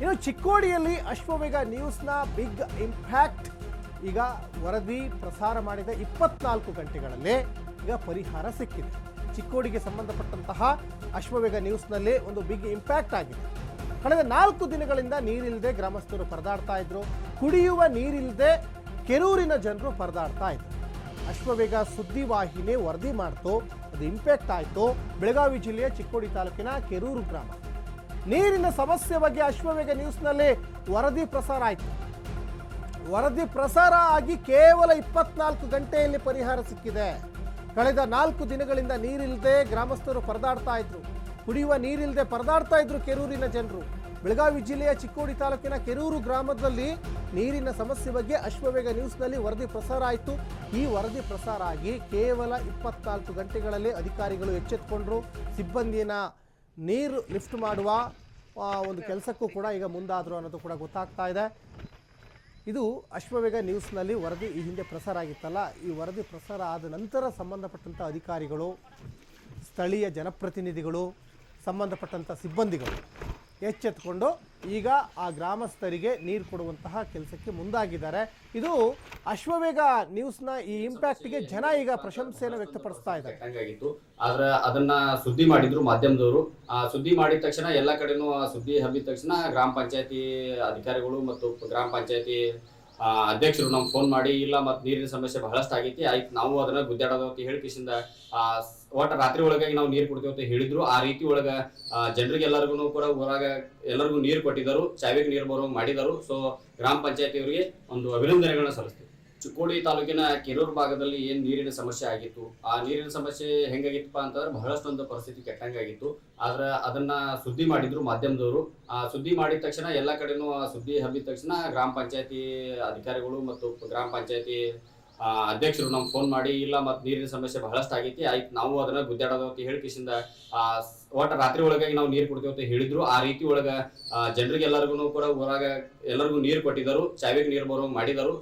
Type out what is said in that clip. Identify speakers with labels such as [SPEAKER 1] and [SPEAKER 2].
[SPEAKER 1] ಇನ್ನು ಚಿಕ್ಕೋಡಿಯಲ್ಲಿ ಅಶ್ವಮೇಘ ನ್ಯೂಸ್ನ big impact ಈಗ ವರದಿ ಪ್ರಸಾರ ಮಾಡಿದ ಇಪ್ಪತ್ನಾಲ್ಕು ಗಂಟೆಗಳಲ್ಲೇ. ಈಗ ಪರಿಹಾರ ಸಿಕ್ಕಿದೆ. ಚಿಕ್ಕೋಡಿಗೆ ಸಂಬಂಧಪಟ್ಟಂತಹ ಅಶ್ವವೇಗ ನ್ಯೂಸ್ನಲ್ಲಿ ಒಂದು ಬಿಗ್ ಇಂಪ್ಯಾಕ್ಟ್ ಆಗಿದೆ. ಕಳೆದ ನಾಲ್ಕು ದಿನಗಳಿಂದ ನೀರಿಲ್ಲದೆ ಗ್ರಾಮಸ್ಥರು ಪರದಾಡ್ತಾ ಇದ್ರು. ಕುಡಿಯುವ ನೀರಿಲ್ಲದೆ ಕೆರೂರಿನ ಜನರು ಪರದಾಡ್ತಾ ಇದ್ರು. ಅಶ್ವವೇಗ ಸುದ್ದಿವಾಹಿನಿ ವರದಿ ಮಾಡ್ತು. ಅದು ಇಂಪ್ಯಾಕ್ಟ್ ಆಯಿತು. ಬೆಳಗಾವಿ ಜಿಲ್ಲೆಯ ಚಿಕ್ಕೋಡಿ ತಾಲೂಕಿನ ಕೆರೂರು ಗ್ರಾಮ. ನೀರಿನ ಸಮಸ್ಯೆ ಬಗ್ಗೆ ಅಶ್ವವೇಗ ನ್ಯೂಸ್ನಲ್ಲಿ ವರದಿ ಪ್ರಸಾರ ಆಯಿತು. ವರದಿ ಪ್ರಸಾರ ಆಗಿ ಕೇವಲ ಇಪ್ಪತ್ನಾಲ್ಕು ಗಂಟೆಯಲ್ಲಿ ಪರಿಹಾರ ಸಿಕ್ಕಿದೆ. ಕಳೆದ ನಾಲ್ಕು ದಿನಗಳಿಂದ ನೀರಿಲ್ಲದೆ ಗ್ರಾಮಸ್ಥರು ಪರದಾಡ್ತಾ ಇದ್ರು. ಕುಡಿಯುವ ನೀರಿಲ್ಲದೆ ಪರದಾಡ್ತಾ ಇದ್ರು ಕೆರೂರಿನ ಜನರು. ಬೆಳಗಾವಿ ಜಿಲ್ಲೆಯ ಚಿಕ್ಕೋಡಿ ತಾಲೂಕಿನ ಕೆರೂರು ಗ್ರಾಮದಲ್ಲಿ ನೀರಿನ ಸಮಸ್ಯೆ ಬಗ್ಗೆ ಅಶ್ವವೇಗ ನ್ಯೂಸ್ನಲ್ಲಿ ವರದಿ ಪ್ರಸಾರ ಆಯಿತು. ಈ ವರದಿ ಪ್ರಸಾರ ಆಗಿ ಕೇವಲ ಇಪ್ಪತ್ನಾಲ್ಕು ಗಂಟೆಗಳಲ್ಲಿ ಅಧಿಕಾರಿಗಳು ಎಚ್ಚೆತ್ತುಕೊಂಡ್ರು ಸಿಬ್ಬಂದಿನ ನೀರು ಲಿಫ್ಟ್ ಮಾಡುವ ಒಂದು ಕೆಲಸಕ್ಕೂ ಕೂಡ ಈಗ ಮುಂದಾದರು ಅನ್ನೋದು ಕೂಡ ಗೊತ್ತಾಗ್ತಾ ಇದೆ. ಇದು ಅಶ್ವವೇಗ ನ್ಯೂಸ್ನಲ್ಲಿ ವರದಿ ಈ ಹಿಂದೆ ಪ್ರಸಾರ ಆಗಿತ್ತಲ್ಲ, ಈ ವರದಿ ಪ್ರಸಾರ ಆದ ನಂತರ ಸಂಬಂಧಪಟ್ಟಂಥ ಅಧಿಕಾರಿಗಳು, ಸ್ಥಳೀಯ ಜನಪ್ರತಿನಿಧಿಗಳು ಸಂಬಂಧಪಟ್ಟಂಥ ಸಿಬ್ಬಂದಿಗಳು ಎಚ್ಚೆತ್ತುಕೊಂಡು ಈಗ ಆ ಗ್ರಾಮಸ್ಥರಿಗೆ ನೀರು ಕೊಡುವಂತಹ ಕೆಲಸಕ್ಕೆ ಮುಂದಾಗಿದ್ದಾರೆ. ಇದು ಅಶ್ವವೇಗ ನ್ಯೂಸ್ನ ಈ ಇಂಪ್ಯಾಕ್ಟ್ಗೆ ಜನ ಈಗ ಪ್ರಶಂಸೆಯನ್ನು ವ್ಯಕ್ತಪಡಿಸ್ತಾ ಇದ್ದಾರೆ.
[SPEAKER 2] ಹಂಗಾಗಿತ್ತು ಆದ್ರೆ ಅದನ್ನ ಸುದ್ದಿ ಮಾಡಿದ್ರು ಮಾಧ್ಯಮದವರು. ಆ ಸುದ್ದಿ ಮಾಡಿದ ತಕ್ಷಣ ಎಲ್ಲ ಕಡೆನೂ ಸುದ್ದಿ ಹಬ್ಬಿದ ತಕ್ಷಣ ಗ್ರಾಮ ಪಂಚಾಯತಿ ಅಧಿಕಾರಿಗಳು ಮತ್ತು ಗ್ರಾಮ ಪಂಚಾಯತಿ ಅಧ್ಯಕ್ಷರು ನಮ್ಗೆ ಫೋನ್ ಮಾಡಿ, ಇಲ್ಲ, ಮತ್ತೆ ನೀರಿನ ಸಮಸ್ಯೆ ಬಹಳಷ್ಟು ಆಗೈತಿ, ಆಯ್ತು ನಾವು ಅದನ್ನ ಗುದ್ದಾಡೋದು ಅಂತ ಹೇಳಿ ಕಿಸಿಂದ ಒಟ್ಟ ರಾತ್ರಿ ಒಳಗಾಗಿ ನಾವು ನೀರು ಕೊಡ್ತೇವೆ ಅಂತ ಹೇಳಿದ್ರು. ಆ ರೀತಿ ಒಳಗ ಜನರಿಗೆ ಎಲ್ಲರಿಗೂ ಕೂಡ ಊರಾಗ ಎಲ್ಲರಿಗೂ ನೀರು ಕೊಟ್ಟಿದ್ದರು ಚಾವಿಗೆ ನೀರು ಬರೋ ಮಾಡಿದರು. ಸೊ ಗ್ರಾಮ ಪಂಚಾಯತಿಯವರಿಗೆ ಒಂದು ಅಭಿನಂದನೆಗಳನ್ನ ಸಲ್ಲಿಸ್ತೀವಿ. ಚಿಕ್ಕೋಡಿ ತಾಲೂಕಿನ ಕೆರೂರು ಭಾಗದಲ್ಲಿ ಏನ್ ನೀರಿನ ಸಮಸ್ಯೆ ಆಗಿತ್ತು? ಆ ನೀರಿನ ಸಮಸ್ಯೆ ಹೆಂಗಾಗಿತ್ತಪ್ಪ ಅಂತಂದ್ರೆ ಬಹಳಷ್ಟೊಂದು ಪರಿಸ್ಥಿತಿ ಕೆಟ್ಟಂಗಾಗಿತ್ತು ಆದ್ರೆ ಅದನ್ನ ಸುದ್ದಿ ಮಾಡಿದ್ರು ಮಾಧ್ಯಮದವರು. ಆ ಸುದ್ದಿ ಮಾಡಿದ ತಕ್ಷಣ ಎಲ್ಲ ಕಡೆನೂ ಆ ಸುದ್ದಿ ಹಬ್ಬಿದ ತಕ್ಷಣ ಗ್ರಾಮ ಪಂಚಾಯತಿ ಅಧಿಕಾರಿಗಳು ಮತ್ತು ಗ್ರಾಮ ಪಂಚಾಯತಿ ಅಧ್ಯಕ್ಷರು ನಮ್ಗೆ ಫೋನ್ ಮಾಡಿ, ಇಲ್ಲ, ಮತ್ತೆ ನೀರಿನ ಸಮಸ್ಯೆ ಬಹಳಷ್ಟು ಆಗೈತಿ ಆಯ್ತು ನಾವು ಅದನ್ನ ಗುದ್ದಾಡೋದು ಅಂತ ಹೇಳಿ ಆ, ಒಟ್ಟ ರಾತ್ರಿ ಒಳಗಾಗಿ ನಾವು ನೀರು ಕೊಡ್ತೇವೆ ಅಂತ ಹೇಳಿದ್ರು. ಆ ರೀತಿ ಒಳಗ ಜನರಿಗೆ ಎಲ್ಲರಿಗೂ ಕೂಡ ಊರಾಗ ಎಲ್ಲರಿಗೂ ನೀರು ಕೊಟ್ಟಿದ್ದರು. ಚಾವಿಗೆ ನೀರು ಬರೋ ಮಾಡಿದರು.